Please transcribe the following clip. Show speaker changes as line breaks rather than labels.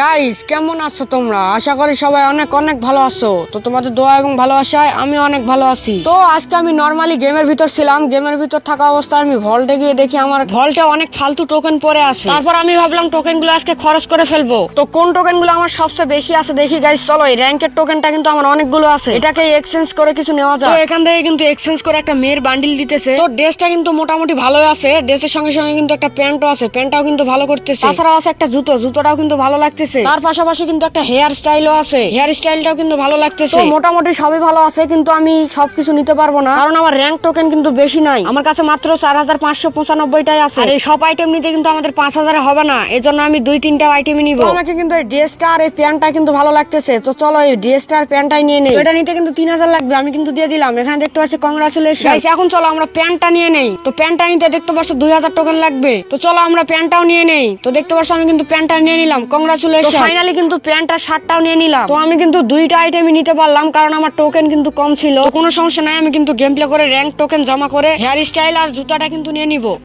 Guys কেমন আছো তোমরা? আশা করি সবাই অনেক অনেক ভালো আছো। তো তোমাদের দোয়া এবং ভালোবাসায় আমি অনেক ভালো আছি। তো আজকে আমি নর্মালি গেমের ভিতর ছিলাম। গেমের ভিতর থাকা অবস্থায় আমি ভল্টে গিয়ে দেখি আমার ভল্টে অনেক ফালতু টোকেন পরে আছে। তারপর আমি ভাবলাম টোকেনগুলো আজকে খরচ করে ফেলব। তো কোন টোকেনগুলো আমার সবচেয়ে বেশি আছে দেখি গাইস চলো, এই র্যাঙ্কের টোকেনটা কিন্তু আমার অনেকগুলো আছে। এটাকে এক্সচেঞ্জ করে কিছু নেওয়া যায় তো এখান থেকে কিন্তু এক্সচেঞ্জ করে একটা মেয়ের বান্ডিল দিতেছে। তো ড্রেসটা কিন্তু মোটামুটি ভালো আছে। ড্রেসের সঙ্গে সঙ্গে কিন্তু একটা প্যান্টও আছে। প্যান্টটাও কিন্তু ভালো করতেছে। তাছাড়াও আছে একটা জুতো। জুতোটাও কিন্তু ভালো লাগতেছে। তার পাশাপাশি কিন্তু একটা হেয়ার স্টাইলও আছে। হেয়ার স্টাইলটাও কিন্তু ভালো লাগতেছে। মোটামুটি সবই ভালো আছে কিন্তু আমি সবকিছু নিতে পারব না। কারণ আমার র্যাঙ্ক টোকেন কিন্তু বেশি নাই। আমার কাছে মাত্র চার হাজার পাঁচশো পঁচানব্বইটাই আছে। আর এই সব আইটেম নিতে কিন্তু আমাদের পাঁচ হাজারে হবে না। এজন্য আমি দুই তিনটা আইটেম নিব। আমাকে কিন্তু এই ড্রেসটা আর এই প্যান্টটা কিন্তু ভালো লাগতেছে। তো চলো এই ড্রেসটা আর প্যান্টটাই নিয়ে নেই। এটা নিতে কিন্তু তিন হাজার লাগবে আমি কিন্তু দিয়ে দিলাম। এখানে দেখতে পাচ্ছি কংগ্রাচুলেশন এখন চলো আমরা প্যান্টটা নিয়ে নেই। তো প্যান্টটা নিতে দেখতে পাচ্ছ দুই হাজার টোকেন লাগবে। তো চলো আমরা প্যান্টটাও নিয়ে নেই। তো দেখতে পাচ্ছ আমি কিন্তু প্যান্টটা নিয়ে নিলাম। কংগ্রাচুলেশন ফাইনালি কিন্তু প্যান্ট আর শার্টটাও নিয়ে নিলাম। তো আমি কিন্তু দুইটা আইটেমই নিতে পারলাম কারণ আমার টোকেন কিন্তু কম ছিল। তো কোনো সমস্যা নাই আমি কিন্তু গেম প্লে করে র্যাঙ্ক টোকেন জমা করে হেয়ার স্টাইল আর জুতাটা কিন্তু নিয়ে নিব।